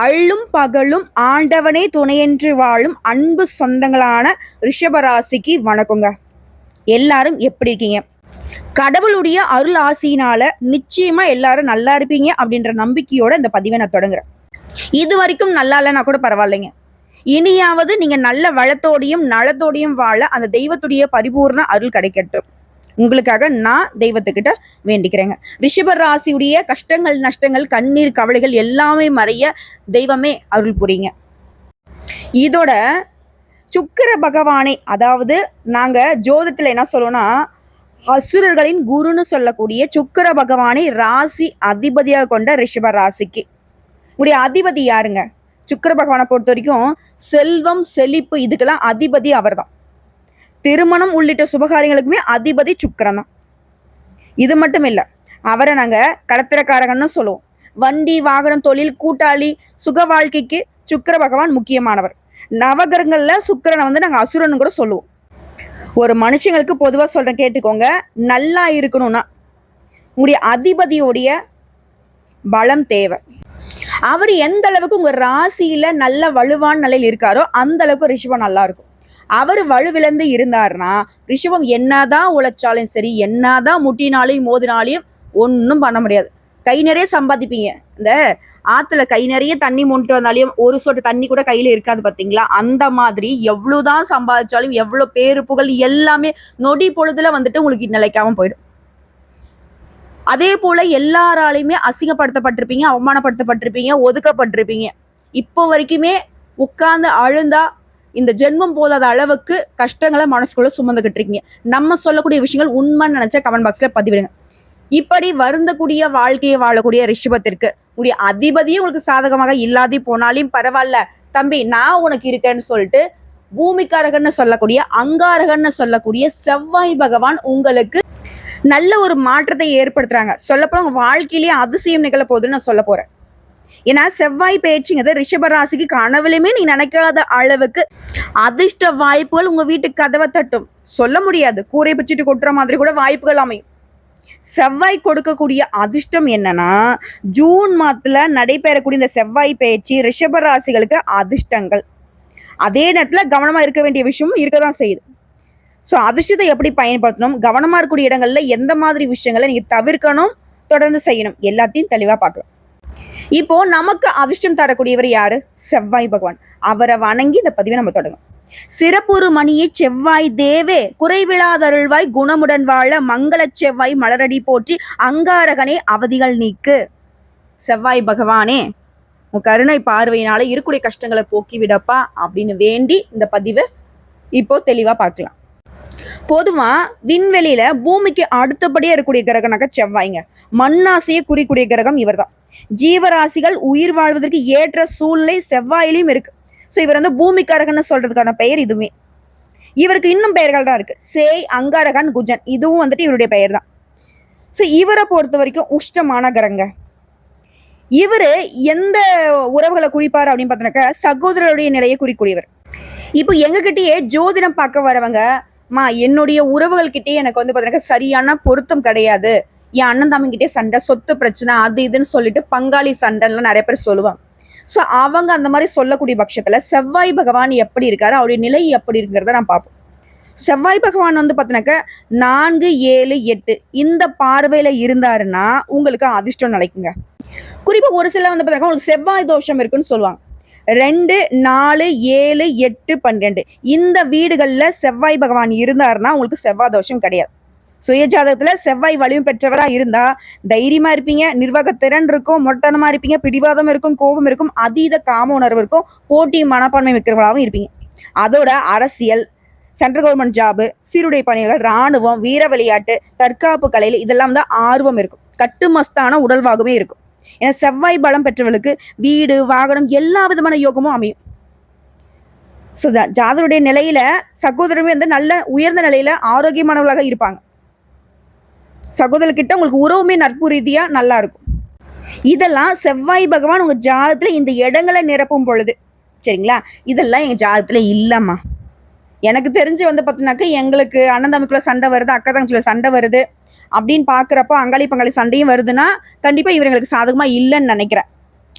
அள்ளும் பகலும் ஆண்டவனே துணையென்று வாழும் அன்பு சொந்தங்களான ரிஷபராசிக்கு வணக்கங்க. எல்லாரும் எப்படி இருக்கீங்க? கடவுளுடைய அருள் ஆசியினால நிச்சயமா எல்லாரும் நல்லா இருப்பீங்க அப்படின்ற நம்பிக்கையோட இந்த பதிவை நான் தொடங்குறேன். இது வரைக்கும் நல்லா இல்லைன்னா கூட பரவாயில்லைங்க. இனியாவது நீங்க நல்ல வளத்தோடையும் நலத்தோடையும் வாழ அந்த தெய்வத்துடைய பரிபூர்ண அருள் கிடைக்கட்டும். உங்களுக்காக நான் தெய்வத்துக்கிட்ட வேண்டிக்கிறேங்க. ரிஷப ராசியுடைய கஷ்டங்கள் நஷ்டங்கள் கண்ணீர் கவலைகள் எல்லாமே மறைய தெய்வமே அருள் புரியுங்க. இதோட சுக்கிர பகவானை அதாவது நாங்க ஜோதிடத்துல என்ன சொல்லணும்னா அசுரர்களின் குருன்னு சொல்லக்கூடிய சுக்கிர பகவானை ராசி அதிபதியாக கொண்ட ரிஷப ராசிக்கு. உடைய அதிபதி யாருங்க? சுக்கிர பகவானை பொறுத்த வரைக்கும் செல்வம் செழிப்பு இதுக்கெல்லாம் அதிபதி அவர்தான். திருமணம் உள்ளிட்ட சுபகாரியங்களுக்குமே அதிபதி சுக்கரன் தான். இது மட்டும் இல்லை அவரை நாங்கள் கடத்திரக்காரகன்னு சொல்லுவோம். வண்டி வாகனம் தொழில் கூட்டாளி சுக வாழ்க்கைக்கு சுக்கர பகவான் முக்கியமானவர். நவகிரகங்களில் சுக்கரனை வந்து நாங்கள் அசுரன் கூட சொல்லுவோம். ஒரு மனுஷங்களுக்கு பொதுவாக சொல்கிறேன் கேட்டுக்கோங்க. நல்லா இருக்கணும்னா உங்களுடைய அதிபதியோடைய பலம் தேவை. அவர் எந்த அளவுக்கு உங்க ராசியில நல்ல வலுவான நிலையில் இருக்காரோ அந்த அளவுக்கு ரிஷபம் நல்லா இருக்கும். அவர் வலுவிழந்து இருந்தாருன்னா ரிஷபம் என்னதான் உழைச்சாலும் சரி என்னதான் முட்டினாலையும் மோதினாலையும் ஒன்றும் பண்ண முடியாது. கை நிறைய சம்பாதிப்பீங்க. இந்த ஆத்துல கை நிறைய தண்ணி மொண்டு வந்தாலையும் ஒரு சொட்டு தண்ணி கூட கையில இருக்காது பாத்தீங்களா? அந்த மாதிரி எவ்வளவுதான் சம்பாதிச்சாலும் எவ்வளவு பேரு புகழ் எல்லாமே நொடி பொழுதுல வந்துட்டு உங்களுக்கு நிலைக்காம போயிடும். அதே போல எல்லாராலையுமே அசிங்கப்படுத்தப்பட்டிருப்பீங்க அவமானப்படுத்தப்பட்டிருப்பீங்க ஒதுக்கப்பட்டிருப்பீங்க. இப்போ வரைக்குமே உட்கார்ந்து அழுந்தா இந்த ஜென்மம் போதாத அளவுக்கு கஷ்டங்களை மனசுக்குள்ள சுமந்துகிட்டு இருக்கீங்க. நம்ம சொல்லக்கூடிய விஷயங்கள் உண்மைன்னு நினைச்சா கமெண்ட் பாக்ஸ்ல பதிவிடுங்க. இப்படி வருந்தக்கூடிய வாழ்க்கையை வாழக்கூடிய ரிஷபத்திற்கு உடைய அதிபதியும் உங்களுக்கு சாதகமாக இல்லாதே போனாலும் பரவாயில்ல. தம்பி நான் உனக்கு இருக்கேன்னு சொல்லிட்டு பூமிக்காரகன்னு சொல்லக்கூடிய அங்காரகன்னு சொல்லக்கூடிய செவ்வாய் பகவான் உங்களுக்கு நல்ல ஒரு மாற்றத்தை ஏற்படுத்துறாங்க. சொல்லப்போ உங்க வாழ்க்கையிலேயே அதிசயம் நிகழ போகுதுன்னு நான் சொல்ல போறேன். ஏன்னா செவ்வாய் பயிற்சிங்கிறது ரிஷபராசிக்கு கனவுலையுமே நீ நினைக்காத அளவுக்கு அதிர்ஷ்ட வாய்ப்புகள் உங்க வீட்டுக்கு கதவை தட்டும். சொல்ல முடியாது. கூரை பிச்சுட்டு கொட்டுற மாதிரி கூட வாய்ப்புகள் அமையும். செவ்வாய் கொடுக்கக்கூடிய அதிர்ஷ்டம் என்னன்னா ஜூன் மாதத்துல நடைபெறக்கூடிய இந்த செவ்வாய் பயிற்சி ரிஷபராசிகளுக்கு அதிர்ஷ்டங்கள். அதே நேரத்தில் கவனமாக இருக்க வேண்டிய விஷயமும் இருக்க தான் செய்யுது. ஸோ அதிர்ஷ்டத்தை எப்படி பயன்படுத்தணும்? கவனமாக இருக்கக்கூடிய இடங்களில் எந்த மாதிரி விஷயங்களை நீங்கள் தவிர்க்கணும்? தொடர்ந்து செய்யணும். எல்லாத்தையும் தெளிவாக பார்க்கலாம். இப்போ நமக்கு அதிர்ஷ்டம் தரக்கூடியவர் யாரு? செவ்வாய் பகவான். அவரை வணங்கி இந்த பதிவை நம்ம தொடங்கும் சிறப்புறு மணியை செவ்வாய் தேவே. குறைவிழாதருள்வாய் குணமுடன் வாழ மங்களச் செவ்வாய் மலரடி போற்றி அங்காரகனே அவதிகள் நீக்கு. செவ்வாய் பகவானே உன் கருணை பார்வையினால இருக்கக்கூடிய கஷ்டங்களை போக்கி விடப்பா அப்படின்னு வேண்டி இந்த பதிவை இப்போ தெளிவா பார்க்கலாம். பொதுவா விண்வெளியில பூமிக்கு அடுத்தபடியா இருக்கக்கூடிய கிரகனாக்க செவ்வாய்ங்க. மண்ணாசையை குறிக்கூடிய கிரகம் இவர்தான். ஜீவராசிகள் உயிர் வாழ்வதற்கு ஏற்ற சூழ்நிலை செவ்வாயிலையும் இருக்கு. ஸோ இவர் வந்து பூமிக்காரகன்னு சொல்றதுக்கான பெயர் இதுவுமே. இவருக்கு இன்னும் பெயர்கள் தான் இருக்கு. சேய் அங்காரகன் குஜன். இதுவும் வந்துட்டு இவருடைய பெயர் தான். ஸோ இவரை பொறுத்த வரைக்கும் உஷ்டமான கிரங்க இவர் எந்த உறவுகளை குறிப்பார் அப்படின்னு பார்த்தோன்னாக்க சகோதரருடைய நிலையை குறிக்கூடியவர் இப்போ எங்ககிட்டயே ஜோதிடம் பார்க்க வரவங்க மா என்னுடைய உறவுகள் கிட்டே எனக்கு வந்து பார்த்தீங்கன்னா சரியான பொருத்தம் கிடையாது. என் அண்ணன் தம்பிக்கிட்டே சண்டை சொத்து பிரச்சனை அது இதுன்னு சொல்லிட்டு பங்காளி சண்டைலாம் நிறைய பேர் சொல்லுவாங்க. ஸோ அவங்க அந்த மாதிரி சொல்லக்கூடிய பட்சத்தில் செவ்வாய் பகவான் எப்படி இருக்காரு அவருடைய நிலை எப்படி இருக்குங்கிறத நான் பார்ப்போம். செவ்வாய் பகவான் வந்து பார்த்தினாக்க நான்கு ஏழு எட்டு இந்த பார்வையில் இருந்தாருன்னா உங்களுக்கு அதிர்ஷ்டம் நிலைக்குங்க. குறிப்பாக ஒரு சில வந்து பார்த்தீங்கன்னா உங்களுக்கு செவ்வாய் தோஷம் இருக்குன்னு சொல்லுவாங்க. ரெண்டு நாலு ஏழு எட்டு பன்னிரெண்டு இந்த வீடுகளில் செவ்வாய் பகவான் இருந்தாருன்னா உங்களுக்கு செவ்வாய் தோஷம் கிடையாது. சுயஜாதகத்துல செவ்வாய் வலிமை பெற்றவரா இருந்தா தைரியமா இருப்பீங்க நிர்வாகத்திறன் இருக்கும் மொட்டனமா இருப்பீங்க பிடிவாதம் இருக்கும் கோபம் இருக்கும் அதீத காம உணர்வு இருக்கும் போட்டி மனப்பான்மை மிக்கிறவர்களாகவும் இருப்பீங்க. அதோட அரசியல் சென்ட்ரல் கவர்மெண்ட் ஜாபு சீருடை பணிகள் ராணுவம் வீர விளையாட்டு தற்காப்பு கலையில் இதெல்லாம் தான் ஆர்வம் இருக்கும். கட்டுமஸ்தான உடல்வாகவே இருக்கும். ஏன்னா செவ்வாய் பலம் பெற்றவர்களுக்கு வீடு வாகனம் எல்லா விதமான யோகமும் அமையும். ஸோ ஜாதருடைய நிலையில சகோதரமே வந்து நல்ல உயர்ந்த நிலையில ஆரோக்கியமானவர்களாக இருப்பாங்க. சகோதரர்கிட்ட உங்களுக்கு உறவுமே நட்பு ரீதியாக நல்லா இருக்கும். இதெல்லாம் செவ்வாய் பகவான் உங்கள் ஜாதத்துல இந்த இடங்களை நிரப்பும் பொழுது. சரிங்களா? இதெல்லாம் எங்கள் ஜாதகத்தில் இல்லைம்மா. எனக்கு தெரிஞ்சு வந்து பார்த்தீங்கன்னாக்க எங்களுக்கு அண்ணந்தம்பிக்குள்ள சண்டை வருது அக்கா தங்கச்சிக்குள்ள சண்டை வருது அப்படின்னு பார்க்குறப்போ அங்காளி பங்காளி சண்டையும் வருதுன்னா கண்டிப்பாக இவர் எங்களுக்கு சாதகமாக இல்லைன்னு நினைக்கிறேன்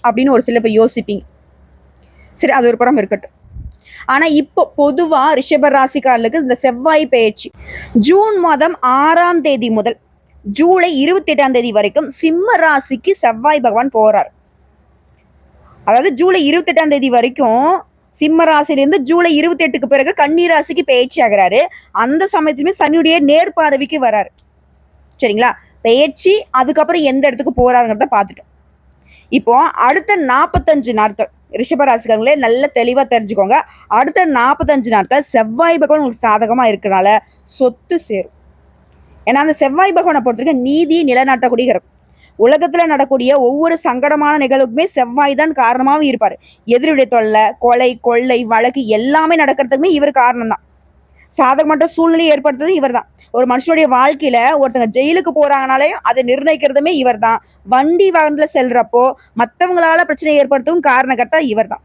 அப்படின்னு ஒரு சில பேர் யோசிப்பீங்க. சரி அது ஒரு புறம் இருக்கட்டும். ஆனால் இப்போ பொதுவாக ரிஷப ராசிக்காரர்களுக்கு இந்த செவ்வாய் பயிற்சி ஜூன் மாதம் ஆறாம் தேதி முதல் ஜூலை இருபத்தி எட்டாம் தேதி வரைக்கும் சிம்ம ராசிக்கு செவ்வாய் பகவான் போறார். அதாவது ஜூலை இருபத்தி எட்டாம் தேதி வரைக்கும் சிம்ம ராசியிலிருந்து ஜூலை இருபத்தி எட்டுக்கு பிறகு கன்னி ராசிக்கு பயிற்சி ஆகிறாரு. அந்த சமயத்துலயுமே சனியுடைய நேர்பார்வைக்கு வராரு. சரிங்களா? பயிற்சி அதுக்கப்புறம் எந்த இடத்துக்கு போறாருங்கிறத பார்த்துட்டோம். இப்போ அடுத்த நாற்பத்தஞ்சு நாட்கள் ரிஷபராசிக்காரங்களே நல்ல தெளிவாக தெரிஞ்சுக்கோங்க. அடுத்த நாற்பத்தஞ்சு நாட்கள் செவ்வாய் பகவான் உங்களுக்கு சாதகமாக இருக்கிறனால சொத்து சேரும். ஏன்னா அந்த செவ்வாய் பகவானை பொறுத்தவரைக்கும் நீதியை நிலநாட்டக்கூடிய கிரகம். உலகத்துல நடக்கூடிய ஒவ்வொரு சங்கடமான நிகழ்வுக்குமே செவ்வாய் தான் காரணமாகவும் இருப்பார். எதிரியுடைய தொல்லை கொலை கொள்ளை வழக்கு எல்லாமே நடக்கிறதுக்குமே இவர் காரணம் தான் சாதகமற்ற சூழ்நிலையை ஏற்படுத்துறது இவர் தான் ஒரு மனுஷனுடைய வாழ்க்கையில ஒருத்தங்க ஜெயிலுக்கு போறாங்கனாலே அதை நிர்ணயிக்கிறதுமே இவர் தான் வண்டி வாகனத்துல செல்றப்போ மற்றவங்களால பிரச்சனை ஏற்படுத்தவும் காரணகர்த்தா இவர் தான்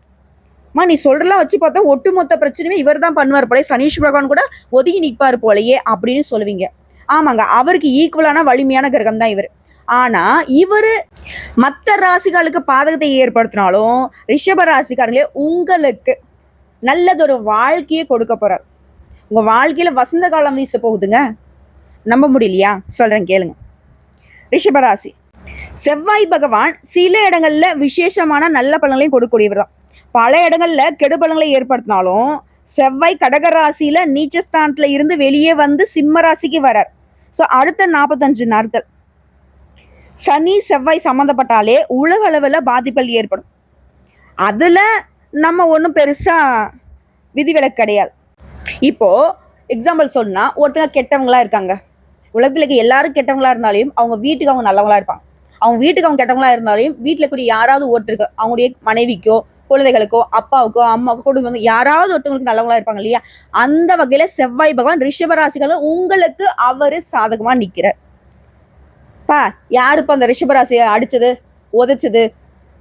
அம்மா நீ சொல்றலாம் வச்சு பார்த்தா ஒட்டுமொத்த பிரச்சனையுமே இவர் தான் பண்ணுவார் போலே சனீஷ் பகவான் கூட ஒதுங்கி நிற்பார் போலயே அப்படின்னு சொல்லுவீங்க. ஆமாங்க அவருக்கு ஈக்குவலான வலிமையான கிரகம் தான் இவர். ஆனா இவர் மற்ற ராசிகளுக்கு பாதகத்தை ஏற்படுத்தினாலும் ரிஷப ராசிக்காரங்களே உங்களுக்கு நல்லதொரு வாழ்க்கையை கொடுக்க போறார். உங்க வாழ்க்கையில வசந்த காலம் வீச போகுதுங்க. நம்ப முடியலையா? சொல்றேன் கேளுங்க. ரிஷபராசி செவ்வாய் பகவான் சில இடங்கள்ல விசேஷமான நல்ல பலன்களையும் கொடுக்கக்கூடியவர் தான். பல இடங்கள்ல கெடு பலன்களை ஏற்படுத்தினாலும் செவ்வாய் கடகராசியில நீச்சஸ்தானத்துல இருந்து வெளியே வந்து சிம்ம ராசிக்கு வரார். ஸோ அடுத்த நாற்பத்தஞ்சு நாட்கள். சனி செவ்வாய் சம்மந்தப்பட்டாலே உலக அளவில் பாதிப்புகள் ஏற்படும். அதில் நம்ம ஒன்றும் பெருசாக விதிவிலக்கு கிடையாது. இப்போது எக்ஸாம்பிள் சொன்னால் ஒருத்தங்க கெட்டவங்களா இருக்காங்க. உலகத்துல இருக்க எல்லாரும் கெட்டவங்களா இருந்தாலையும் அவங்க வீட்டுக்கு அவங்க நல்லவங்களா இருப்பாங்க. அவங்க வீட்டுக்கு அவங்க கெட்டவங்களா இருந்தாலும் வீட்டில் கூடிய யாராவது ஒருத்தருக்கு அவங்களுடைய மனைவிக்கோ குழந்தைகளுக்கோ அப்பாவுக்கோ அம்மாவுக்கோ குடும்பம் வந்து யாராவது ஒருத்தவங்களுக்கு நல்லவங்களா இருப்பாங்க இல்லையா? அந்த வகையில செவ்வாய் பகவான் ரிஷபராசிகளும் உங்களுக்கு அவரு சாதகமா நிக்கிறார். பா யாருப்பா அந்த ரிஷபராசியை அடிச்சது உதைச்சது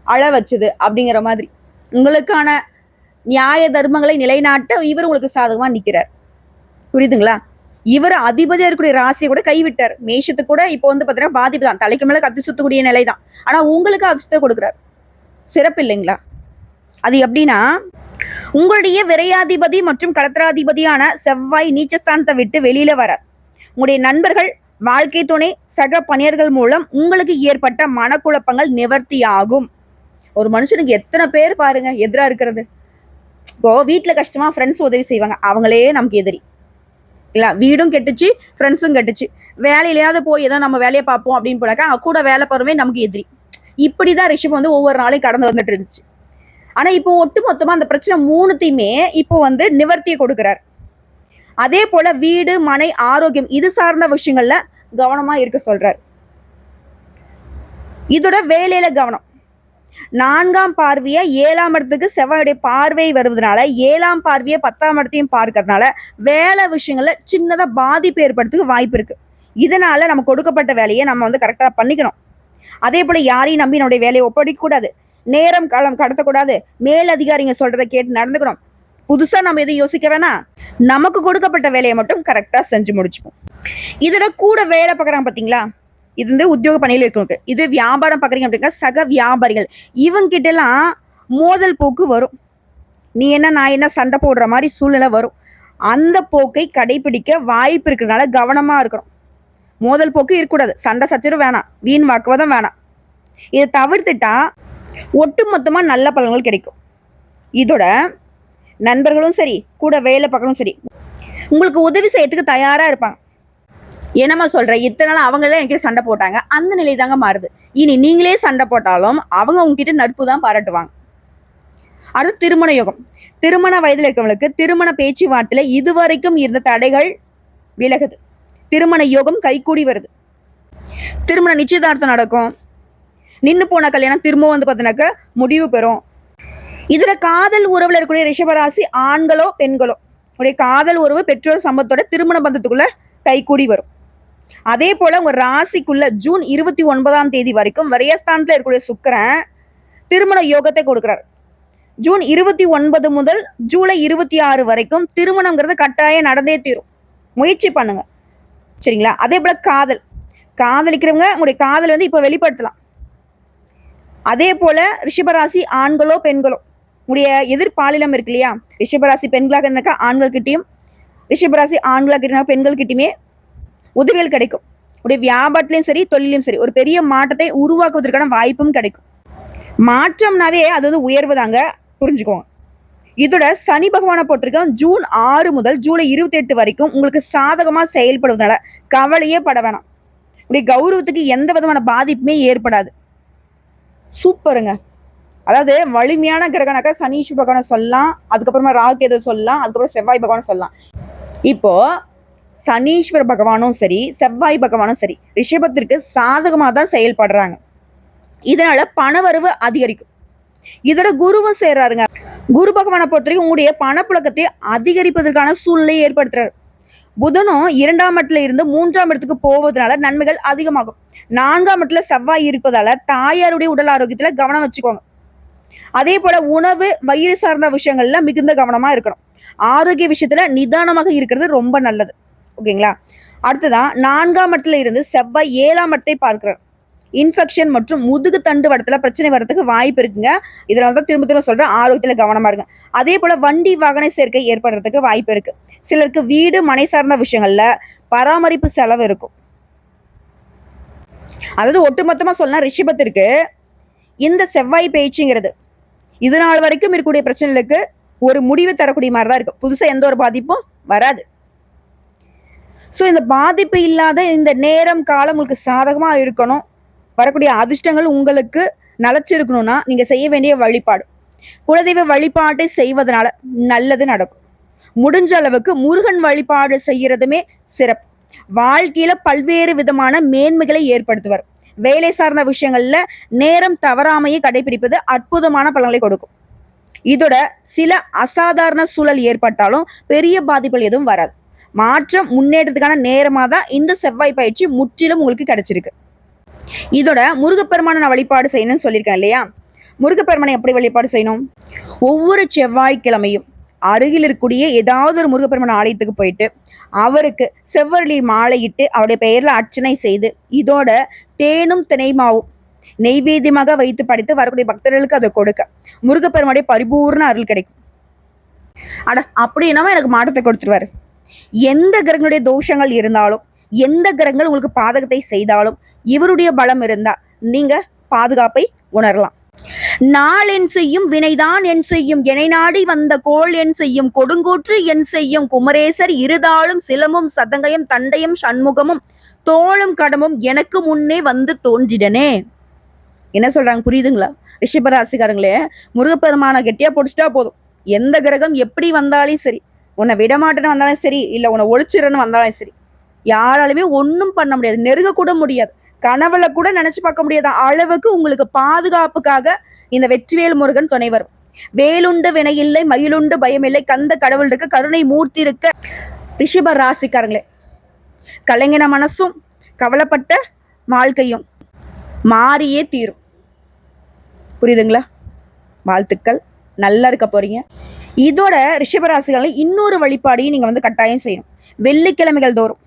அழ வச்சது அப்படிங்கிற மாதிரி? உங்களுக்கான நியாய தர்மங்களை நிலைநாட்ட இவர் உங்களுக்கு சாதகமா நிக்கிறார். புரியுதுங்களா? இவர் அதிபதியா இருக்கக்கூடிய ராசியை கூட கைவிட்டார். மேஷத்துக்கு கூட இப்போ வந்து பாத்தீங்கன்னா பாதிப்பு தான். தலைக்கு மேலே கத்தி சுத்தக்கூடிய நிலை தான் ஆனா உங்களுக்கு அதிர்ஷ்டத்தை கொடுக்குறார். சிறப்பு இல்லைங்களா? அது எப்படின்னா உங்களுடைய விரையாதிபதி மற்றும் கலத்திராதிபதியான செவ்வாய் நீச்சஸ்தானத்தை விட்டு வெளியில வரார். உங்களுடைய நண்பர்கள் வாழ்க்கை துணை சக பணியர்கள் மூலம் உங்களுக்கு ஏற்பட்ட மனக்குழப்பங்கள் நிவர்த்தியாகும் ஒரு மனுஷனுக்கு எத்தனை பேர் பாருங்க எதிரா இருக்கிறது. இப்போ வீட்டுல கஷ்டமா ஃப்ரெண்ட்ஸ் உதவி செய்வாங்க. அவங்களே நமக்கு எதிரி. இல்ல வீடும் கெட்டுச்சு ஃப்ரெண்ட்ஸும் கெட்டுச்சு. வேலையிலையாவது போய் ஏதோ நம்ம வேலையை பார்ப்போம் அப்படின்னு போனாக்கா கூட வேலை போறவே நமக்கு எதிரி. இப்படிதான் ரிஷப் வந்து ஒவ்வொரு நாளையும் கடந்து வந்துட்டு இருந்துச்சு. ஆனா இப்போ ஒட்டு மொத்தமா அந்த பிரச்சனை மூணுத்தையுமே இப்போ வந்து நிவர்த்தியை கொடுக்கிறார். அதே போல வீடு மனை ஆரோக்கியம் இது சார்ந்த விஷயங்கள்ல கவனமா இருக்க சொல்றார். இதோட வேலையில கவனம். நான்காம் பார்வையை ஏழாம் இடத்துக்கு செவ்வாயுடைய பார்வை வருவதனால ஏழாம் பார்வையை பத்தாம் இடத்தையும் பார்க்கறதுனால வேலை விஷயங்கள்ல சின்னதா பாதிப்பு ஏற்படுறதுக்கு வாய்ப்பு இருக்கு. இதனால நம்ம கொடுக்கப்பட்ட வேலையை நம்ம வந்து கரெக்டா பண்ணிக்கணும். அதே போல யாரையும் நம்பி நம்முடைய வேலையை ஒப்படைக்க கூடாது நேரம் காலம் கடத்தக்கூடாது. மேல் அதிகாரிங்க சொல்றதை கேட்டு நடந்துக்கணும். புதுசா நம்ம எதுவும் யோசிக்க வேணாம். நமக்கு கொடுக்கப்பட்ட வேலையை மட்டும் கரெக்டா செஞ்சு முடிச்சுப்போம். இதோட கூட வேலை பார்க்குறாங்க பாத்தீங்களா இது வந்து உத்தியோக பணியில் இருக்கவங்க. இது வியாபாரம் பார்க்குறீங்க அப்படின்னா சக வியாபாரிகள். இவங்கிட்ட எல்லாம் மோதல் போக்கு வரும். நீ என்ன நான் என்ன சண்டை போடுற மாதிரி சூழ்நிலை வரும். அந்த போக்கை கடைபிடிக்க வாய்ப்பு இருக்கிறதுனால கவனமா இருக்கணும். மோதல் போக்கு இருக்கக்கூடாது. சண்டை சச்சரும் வேணாம். வீண் வாக்குவதும் வேணாம். இதை தவிர்த்துட்டா ஒட்டுமொத்தமாக நல்ல பலன்கள் கிடைக்கும். இதோட நண்பர்களும் சரி கூட வேலை பார்க்கணும் சரி உங்களுக்கு உதவி செய்யறதுக்கு தயாராக இருப்பாங்க. என்னம்மா சொல்கிறேன் இத்தனை நாள் அவங்களே என்கிட்ட சண்டை போட்டாங்க. அந்த நிலை தாங்க மாறுது. இனி நீங்களே சண்டை போட்டாலும் அவங்க உங்ககிட்ட நட்பு தான் பாராட்டுவாங்க. அடுத்து திருமண யோகம். திருமண வயதில் இருக்கவங்களுக்கு திருமண பேச்சுவார்த்தையில் இதுவரைக்கும் இருந்த தடைகள் விலகுது. திருமண யோகம் கைகூடி வருது. திருமண நிச்சயதார்த்தம் நடக்கும். நின்று போன கல்யாணம் திரும்ப வந்து பார்த்தீங்கன்னாக்க முடிவு பெறும். இதுல காதல் உறவுல இருக்கக்கூடிய ரிஷபராசி ஆண்களோ பெண்களோ உடைய காதல் உறவு பெற்றோர் சம்பத்தோட திருமண பந்தத்துக்குள்ள கைகூடி வரும். அதே போல உங்க ராசிக்குள்ள ஜூன் இருபத்தி ஒன்பதாம் தேதி வரைக்கும் வரியஸ்தானத்துல இருக்கக்கூடிய சுக்கரன் திருமண யோகத்தை கொடுக்குறாரு. ஜூன் இருபத்தி ஒன்பது முதல் ஜூலை இருபத்தி ஆறு வரைக்கும் திருமணங்கிறது கட்டாயம் நடந்தே தீரும். முயற்சி பண்ணுங்க. சரிங்களா? அதே போல காதல். காதலிக்கிறவங்க உங்களுடைய காதல் வந்து இப்போ வெளிப்படுத்தலாம். அதே போல ரிஷபராசி ஆண்களோ பெண்களோ உடைய எதிர்பாலினம் இருக்கு இல்லையா? ரிஷபராசி பெண்களாக இருந்தாக்கா ஆண்கள்கிட்டயும் ரிஷபராசி ஆண்களாக இருந்தாக்கா பெண்கள்கிட்டயுமே உதவிகள் கிடைக்கும். உடைய வியாபாரத்திலையும் சரி தொழிலையும் சரி ஒரு பெரிய மாற்றத்தை உருவாக்குவதற்கான வாய்ப்பும் கிடைக்கும். மாற்றம்னாவே அது வந்து உயர்வு தாங்க புரிஞ்சுக்கோங்க. இதோட சனி பகவானை போட்டிருக்கோம் ஜூன் ஆறு முதல் ஜூலை இருபத்தி எட்டு வரைக்கும் உங்களுக்கு சாதகமா செயல்படுவதனால கவலையே பட வேணாம். உடைய கௌரவத்துக்கு எந்த விதமான பாதிப்புமே ஏற்படாது. சூப்பருங்க. அதாவது வலிமையான கிரகனாக்கா சனீஷ் பகவானை சொல்லலாம் அதுக்கப்புறமா ராகேது சொல்லலாம் அதுக்கப்புறம் செவ்வாய் பகவானை சொல்லலாம். இப்போ சனீஸ்வர பகவானும் சரி செவ்வாய் பகவானும் சரி ரிஷபத்திற்கு சாதகமாக தான் செயல்படுறாங்க. இதனால பணவரவு அதிகரிக்கும். இதோட குருவும் சேர்றாருங்க. குரு பகவானை பொறுத்தவரைக்கும் உங்களுடைய பணப்புழக்கத்தை அதிகரிப்பதற்கான சூழ்நிலையை ஏற்படுத்துறாரு. புதனும் இரண்டாம் இடத்துல இருந்து மூன்றாம் இடத்துக்கு போவதனால நன்மைகள் அதிகமாகும். நான்காம் இடத்துல செவ்வாய் இருப்பதால தாயாருடைய உடல் ஆரோக்கியத்துல கவனம் வச்சுக்கோங்க. அதே போல உணவு வயிறு சார்ந்த விஷயங்கள்ல மிகுந்த கவனமா இருக்கணும். ஆரோக்கிய விஷயத்துல நிதானமாக இருக்கிறது ரொம்ப நல்லது. ஓகேங்களா? அடுத்ததான் நான்காம் இடத்துல இருந்து செவ்வாய் ஏழாம் இடத்தை பார்க்கிறார். இன்ஃபெக்ஷன் மற்றும் முதுகு தண்டு வடத்தில் பிரச்சனை வர்றதுக்கு வாய்ப்பு இருக்குங்க. இதுல வந்து திரும்ப திரும்ப சொல்கிறேன் ஆரோக்கியத்தில் கவனமாக இருங்க. அதே போல் வண்டி வாகன சேர்க்கை ஏற்படுறதுக்கு வாய்ப்பு இருக்குது சிலருக்கு வீடு மனை சார்ந்த விஷயங்களில் பராமரிப்பு செலவு இருக்கும். அதாவது ஒட்டுமொத்தமாக சொல்லலாம் ரிஷபத்திற்கு இந்த செவ்வாய் பேச்சுங்கிறது இது நாள் வரைக்கும் இருக்கக்கூடிய பிரச்சனைகளுக்கு ஒரு முடிவு தரக்கூடிய மாதிரி தான் இருக்கு. புதுசாக எந்த ஒரு பாதிப்பும் வராது. ஸோ இந்த பாதிப்பு இல்லாத இந்த நேரம் காலம் உங்களுக்கு சாதகமாக இருக்கணும். வரக்கூடிய அதிர்ஷ்டங்கள் உங்களுக்கு நலச்சிருக்கணும்னா நீங்க செய்ய வேண்டிய வழிபாடு. குலதெய்வ வழிபாட்டை செய்வதனால நல்லது நடக்கும். முடிஞ்ச அளவுக்கு முருகன் வழிபாடு செய்யறதுமே சிறப்பு. வாழ்க்கையில பல்வேறு விதமான மேன்மைகளை ஏற்படுத்துவார். வேலை சார்ந்த விஷயங்கள்ல நேரம் தவறாமையை கடைபிடிப்பது அற்புதமான பலன்களை கொடுக்கும். இதோட சில அசாதாரண சூழல் ஏற்பட்டாலும் பெரிய பாதிப்புகள் எதுவும் வராது. மாற்றம் முன்னேற்றத்துக்கான நேரமாக தான் இந்த செவ்வாய் பயிற்சி முற்றிலும் உங்களுக்கு கிடைச்சிருக்கு. இதோட முருகப்பெருமானை நான் வழிபாடு செய்யணும்னு சொல்லியிருக்கேன் இல்லையா? முருகப்பெருமானை எப்படி வழிபாடு செய்யணும்? ஒவ்வொரு செவ்வாய்க்கிழமையும் அருகில் இருக்கக்கூடிய ஏதாவது ஒரு முருகப்பெருமான் ஆலயத்துக்கு போயிட்டு அவருக்கு செவ்வரளி மாலையிட்டு அவருடைய பெயர்ல அர்ச்சனை செய்து இதோட தேனும் தினைமாவும் நெய்வேத்தியமாக வைத்து படித்து வரக்கூடிய பக்தர்களுக்கு அதை கொடுக்க முருகப்பெருமானுடைய பரிபூர்ண அருள் கிடைக்கும். அட அப்படின்னா எனக்கு மாற்றத்தை கொடுத்துருவாரு. எந்த கிரகங்களுடைய தோஷங்கள் இருந்தாலும் எந்த கிரகங்கள் உங்களுக்கு பாதகத்தை செய்தாலும் இவருடைய பலம் இருந்தா நீங்க பாதுகாப்பை உணரலாம். நாள் என் செய்யும் வினைதான் என் செய்யும். எனை நாடி வந்த கோள் என் செய்யும். கொடுங்கூற்று என் செய்யும். குமரேசர் இருதாளும் சிலமும் சதங்கையும் தண்டையும் சண்முகமும் தோளும் கடமும் எனக்கு முன்னே வந்து தோன்றிடனே. என்ன சொல்றாங்க? புரியுதுங்களா? ரிஷபராசிக்காரங்களே முருகப்பெருமான கெட்டியா பொடிச்சிட்டா போதும். எந்த கிரகம் எப்படி வந்தாலும் சரி. உன்னை விடமாட்டேன்னு வந்தாலும் சரி இல்லை உன்னை ஒழிச்சிடன்னு வந்தாலும் சரி. யாராலுமே ஒன்றும் பண்ண முடியாது. நெருங்க கூட முடியாது. கனவுல கூட நினைச்சு பார்க்க முடியாத அளவுக்கு உங்களுக்கு பாதுகாப்புக்காக இந்த வெற்றிவேல் முருகன் துணை வரும். வேலுண்டு வினையில்லை மயிலுண்டு பயமில்லை கந்த கடவுள் இருக்க கருணை மூர்த்தி இருக்க. ரிஷப ராசிக்காரங்களே கலைஞன மனசும் கவலைப்பட்ட வாழ்க்கையும் மாறியே தீரும். புரியுதுங்களா? வாழ்த்துக்கள். நல்லா இருக்க போறீங்க. இதோட ரிஷபராசிகளை இன்னொரு வழிபாடையும் நீங்க வந்து கட்டாயம் செய்யணும். வெள்ளிக்கிழமைகள் தோறும்.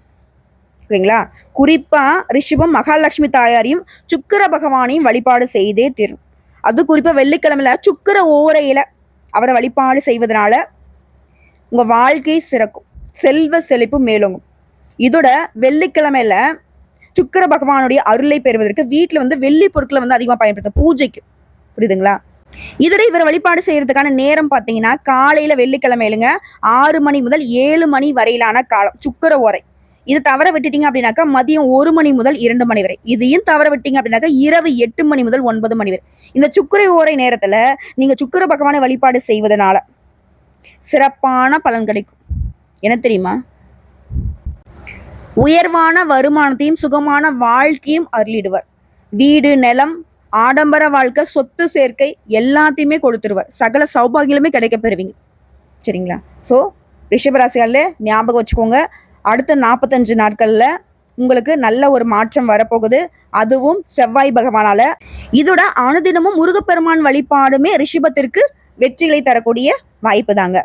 ஓகேங்களா? குறிப்பாக ரிஷபம் மகாலட்சுமி தாயாரையும் சுக்கர பகவானையும் வழிபாடு செய்தே தீரும். அது குறிப்பாக வெள்ளிக்கிழமையில சுக்கர ஓரையில அவரை வழிபாடு செய்வதனால உங்கள் வாழ்க்கை சிறக்கும். செல்வ செழிப்பு மேலோங்கும். இதோட வெள்ளிக்கிழமையில சுக்கர பகவானுடைய அருளை பெறுவதற்கு வீட்டில் வந்து வெள்ளி பொருட்களை வந்து அதிகமாக பயன்படுத்த பூஜைக்கு. புரியுதுங்களா? இதோட இவர் வழிபாடு செய்யறதுக்கான நேரம் பார்த்தீங்கன்னா காலையில வெள்ளிக்கிழமையிலுங்க ஆறு மணி முதல் ஏழு மணி வரையிலான காலம். சுக்கர ஓரை. இது தவற விட்டுட்டீங்க அப்படின்னாக்கா மதியம் ஒரு மணி முதல் இரண்டு மணி வரை. இதையும் தவற விட்டீங்க அப்படின்னாக்கா இரவு எட்டு மணி முதல் ஒன்பது மணி வரை. இந்த சுக்கரை ஓரை நேரத்துல நீங்க சுக்கர பகவானை வழிபாடு செய்வதனால சிறப்பான பலன் கிடைக்கும். என்ன தெரியுமா? உயர்வான வருமானத்தையும் சுகமான வாழ்க்கையும் அருளிடுவார். வீடு நிலம் ஆடம்பர வாழ்க்கை சொத்து சேர்க்கை எல்லாத்தையுமே கொடுத்துருவார். சகல சௌபாகியலுமே கிடைக்க பெறுவீங்க சரிங்களா ஸோ ரிஷபராசிகளில் ஞாபகம் வச்சுக்கோங்க. அடுத்த நாற்பத்தஞ்சு நாட்களில் உங்களுக்கு நல்ல ஒரு மாற்றம் வரப்போகுது. அதுவும் செவ்வாய் பகவானால. இதோட அனுதினமும் முருகப்பெருமான் வழிபாடுமே ரிஷபத்திற்கு வெற்றிகளை தரக்கூடிய வாய்ப்பு தாங்க